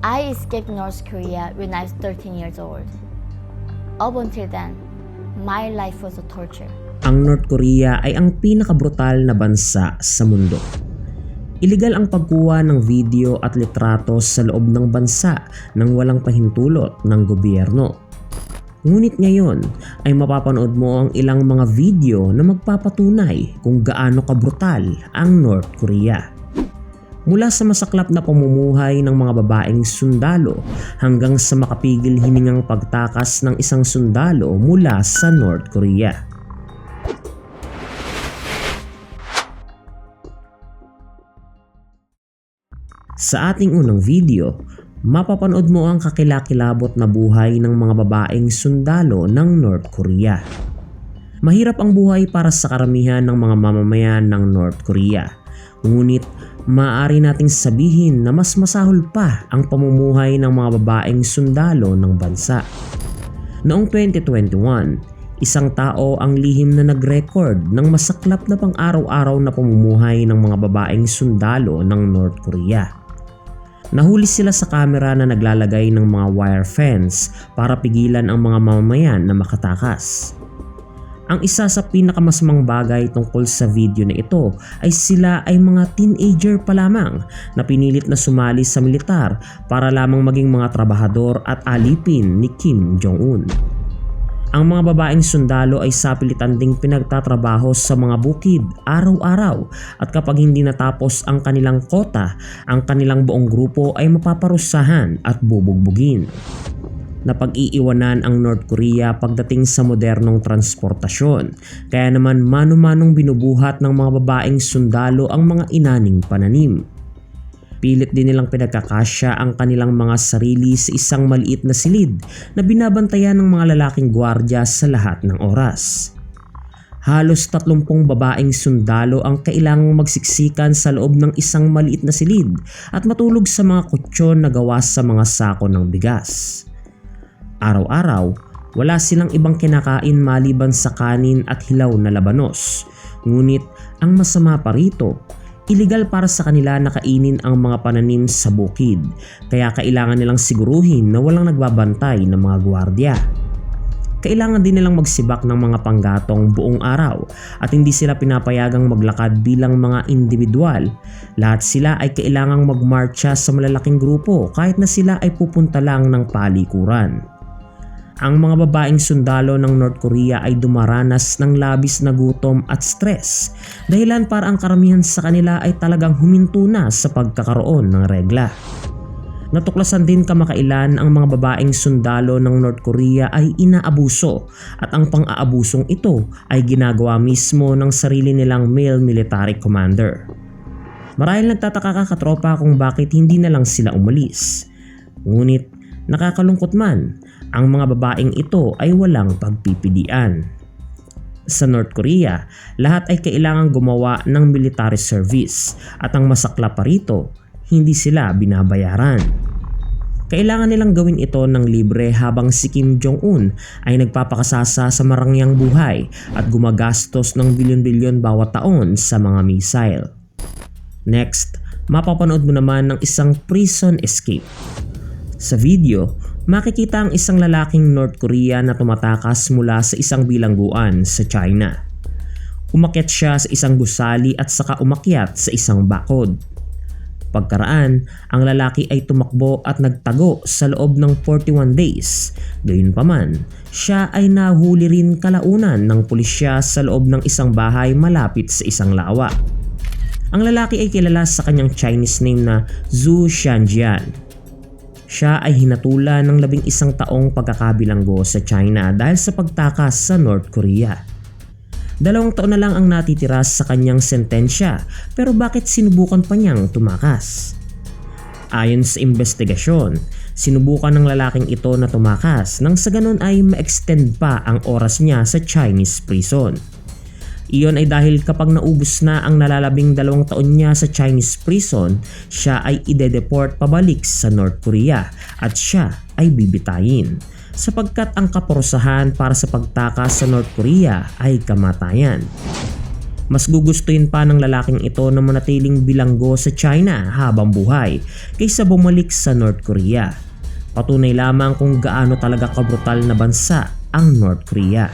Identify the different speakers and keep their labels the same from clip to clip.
Speaker 1: I escaped North Korea when I was 13 years old. Up until then, my life was a torture.
Speaker 2: Ang North Korea ay ang pinakabrutal na bansa sa mundo. Iligal ang pagkuha ng video at litrato sa loob ng bansa nang walang pahintulot ng gobyerno. Ngunit ngayon ay mapapanood mo ang ilang mga video na magpapatunay kung gaano kabrutal ang North Korea. Mula sa masaklap na pamumuhay ng mga babaeng sundalo hanggang sa makapigil hiningang pagtakas ng isang sundalo mula sa North Korea. Sa ating unang video, mapapanood mo ang kakilakilabot na buhay ng mga babaeng sundalo ng North Korea. Mahirap ang buhay para sa karamihan ng mga mamamayan ng North Korea. Ngunit maaari nating sabihin na mas masahol pa ang pamumuhay ng mga babaeng sundalo ng bansa. Noong 2021, isang tao ang lihim na nag-record ng masaklap na pang-araw-araw na pamumuhay ng mga babaeng sundalo ng North Korea. Nahuli sila sa kamera na naglalagay ng mga wire fence para pigilan ang mga mamamayan na makatakas. Ang isa sa pinakamasamang bagay tungkol sa video na ito ay sila ay mga teenager pa lamang na pinilit na sumali sa militar para lamang maging mga trabahador at alipin ni Kim Jong-un. Ang mga babaeng sundalo ay sapilitan ding pinagtatrabaho sa mga bukid araw-araw at kapag hindi natapos ang kanilang kota, ang kanilang buong grupo ay mapaparusahan at bubugbugin. Napag-iiwanan ang North Korea pagdating sa modernong transportasyon, kaya naman mano-manong binubuhat ng mga babaeng sundalo ang mga inaning pananim. Pilit din nilang pinagkakasya ang kanilang mga sarili sa isang maliit na silid na binabantayan ng mga lalaking gwardya sa lahat ng oras. Halos 30 babaeng sundalo ang kailangang magsiksikan sa loob ng isang maliit na silid at matulog sa mga kutsyon na gawa sa mga sako ng bigas. Araw-araw, wala silang ibang kinakain maliban sa kanin at hilaw na labanos. Ngunit ang masama pa rito, iligal para sa kanila na kainin ang mga pananim sa bukid. Kaya kailangan nilang siguruhin na walang nagbabantay ng mga gwardya. Kailangan din nilang magsibak ng mga panggatong buong araw at hindi sila pinapayagang maglakad bilang mga individual. Lahat sila ay kailangang magmarcha sa malalaking grupo kahit na sila ay pupunta lang ng palikuran. Ang mga babaeng sundalo ng North Korea ay dumaranas ng labis na gutom at stress dahilan para ang karamihan sa kanila ay talagang huminto na sa pagkakaroon ng regla. Natuklasan din kamakailan ang mga babaeng sundalo ng North Korea ay inaabuso at ang pang-aabusong ito ay ginagawa mismo ng sarili nilang male military commander. Marahil nagtataka ka katropa kung bakit hindi na lang sila umalis. Ngunit nakakalungkot man, ang mga babaeng ito ay walang pagpipilian. Sa North Korea, lahat ay kailangang gumawa ng military service at ang masakla pa rito, hindi sila binabayaran. Kailangan nilang gawin ito ng libre habang si Kim Jong-un ay nagpapakasasa sa marangyang buhay at gumagastos ng bilyon-bilyon bawat taon sa mga missile. Next, mapapanood mo naman ng isang prison escape. Sa video, makikita ang isang lalaking North Korea na tumatakas mula sa isang bilangguan sa China. Umakyat siya sa isang gusali at saka umakyat sa isang bakod. Pagkaraan, ang lalaki ay tumakbo at nagtago sa loob ng 41 days. Gayunpaman, siya ay nahuli rin kalaunan ng pulisya sa loob ng isang bahay malapit sa isang lawa. Ang lalaki ay kilala sa kanyang Chinese name na Zhu Xianjian. Siya ay hinatulan ng labing isang taong pagkakabilanggo sa China dahil sa pagtakas sa North Korea. Dalawang taon na lang ang natitira sa kanyang sentensya pero bakit sinubukan pa niyang tumakas? Ayon sa investigasyon, sinubukan ng lalaking ito na tumakas nang sa ganun ay ma-extend pa ang oras niya sa Chinese prison. Iyon ay dahil kapag naubos na ang nalalabing dalawang taon niya sa Chinese prison, siya ay ide-deport pabalik sa North Korea at siya ay bibitayin sapagkat ang kaparusahan para sa pagtakas sa North Korea ay kamatayan. Mas gugustuhin pa ng lalaking ito na manatiling bilanggo sa China habang buhay kaysa bumalik sa North Korea. Patunay lamang kung gaano talaga kabrutal na bansa ang North Korea.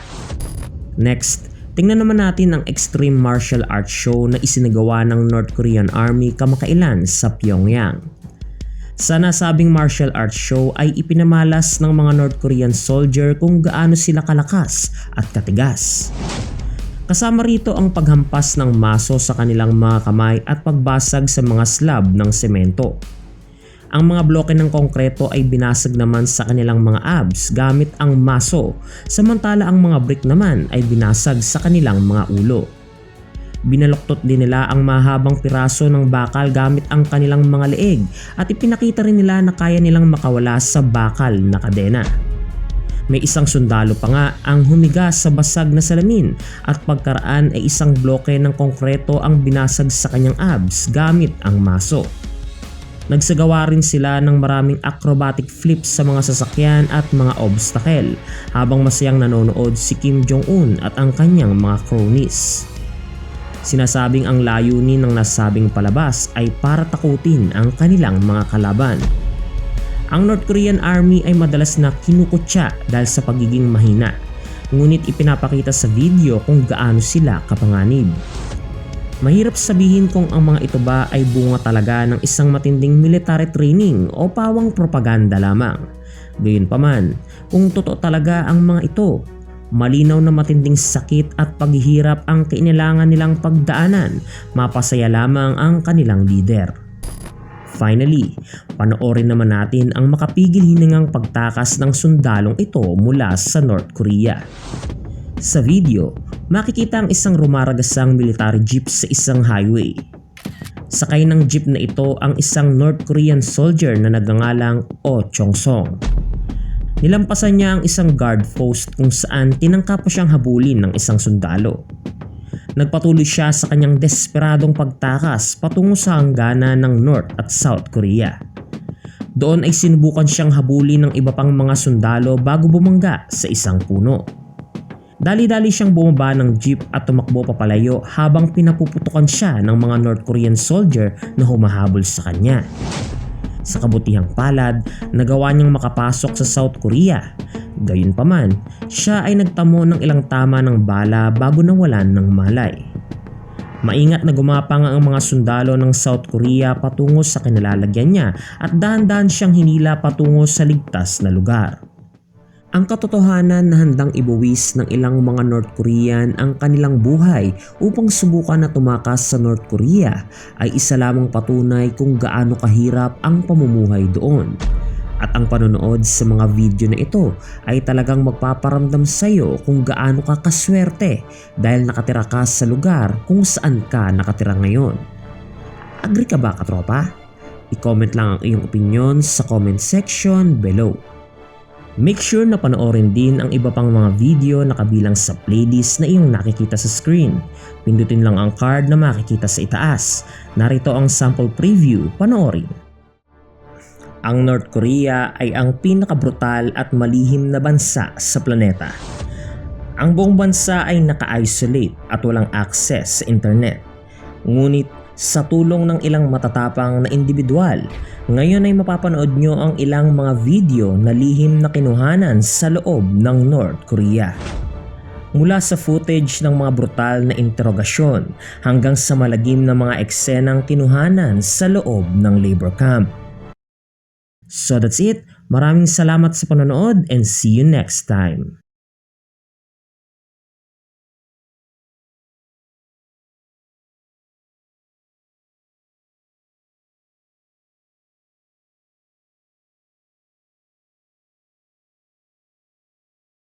Speaker 2: Next, tingnan naman natin ang extreme martial arts show na isinagawa ng North Korean Army kamakailan sa Pyongyang. Sa nasabing martial arts show ay ipinamalas ng mga North Korean soldier kung gaano sila kalakas at katigas. Kasama rito ang paghampas ng maso sa kanilang mga kamay at pagbasag sa mga slab ng semento. Ang mga bloke ng konkreto ay binasag naman sa kanilang mga abs gamit ang maso, samantala ang mga brick naman ay binasag sa kanilang mga ulo. Binaloktot din nila ang mahabang piraso ng bakal gamit ang kanilang mga leeg at ipinakita rin nila na kaya nilang makawala sa bakal na kadena. May isang sundalo pa nga ang humiga sa basag na salamin at pagkaraan ay isang bloke ng konkreto ang binasag sa kanyang abs gamit ang maso. Nagsagawa rin sila ng maraming acrobatic flips sa mga sasakyan at mga obstacle habang masayang nanonood si Kim Jong-un at ang kanyang mga cronies. Sinasabing ang layunin ng nasabing palabas ay para takutin ang kanilang mga kalaban. Ang North Korean Army ay madalas na kinukutya dahil sa pagiging mahina, ngunit ipinapakita sa video kung gaano sila kapanganib. Mahirap sabihin kung ang mga ito ba ay bunga talaga ng isang matinding military training o pawang propaganda lamang. Gayunpaman, kung totoo talaga ang mga ito, malinaw na matinding sakit at paghihirap ang kailangan nilang pagdaanan, mapasaya lamang ang kanilang leader. Finally, panoorin naman natin ang makapigil hiningang pagtakas ng sundalong ito mula sa North Korea. Sa video, makikita ang isang rumaragasang military jeep sa isang highway. Sakay ng jeep na ito ang isang North Korean soldier na nagngangalang Oh Chong-song. Nilampasan niya ang isang guard post kung saan tinangka pa siyang habulin ng isang sundalo. Nagpatuloy siya sa kanyang desperadong pagtakas patungo sa hangganan ng North at South Korea. Doon ay sinubukan siyang habulin ng iba pang mga sundalo bago bumangga sa isang puno. Dali-dali siyang bumaba ng jeep at tumakbo papalayo habang pinapuputukan siya ng mga North Korean soldier na humahabol sa kanya. Sa kabutihang palad, nagawa niyang makapasok sa South Korea. Gayunpaman, siya ay nagtamo ng ilang tama ng bala bago nawalan ng malay. Maingat na gumapang ang mga sundalo ng South Korea patungo sa kinalalagyan niya at dahan-dahan siyang hinila patungo sa ligtas na lugar. Ang katotohanan na handang ibuwis ng ilang mga North Korean ang kanilang buhay upang subukan na tumakas sa North Korea ay isa lamang patunay kung gaano kahirap ang pamumuhay doon. At ang panonood sa mga video na ito ay talagang magpaparamdam sa iyo kung gaano ka kaswerte dahil nakatira ka sa lugar kung saan ka nakatira ngayon. Agree ka ba katropa? I-comment lang ang iyong opinion sa comment section below. Make sure na panoorin din ang iba pang mga video na kabilang sa playlist na iyong nakikita sa screen. Pindutin lang ang card na makikita sa itaas. Narito ang sample preview, panoorin. Ang North Korea ay ang pinakabrutal at malihim na bansa sa planeta. Ang buong bansa ay naka-isolate at walang access sa internet. Ngunit sa tulong ng ilang matatapang na individual, ngayon ay mapapanood nyo ang ilang mga video na lihim na kinuhanan sa loob ng North Korea. Mula sa footage ng mga brutal na interogasyon hanggang sa malagim na mga eksenang kinuhanan sa loob ng labor camp. So that's it. Maraming salamat sa panonood and see you next time.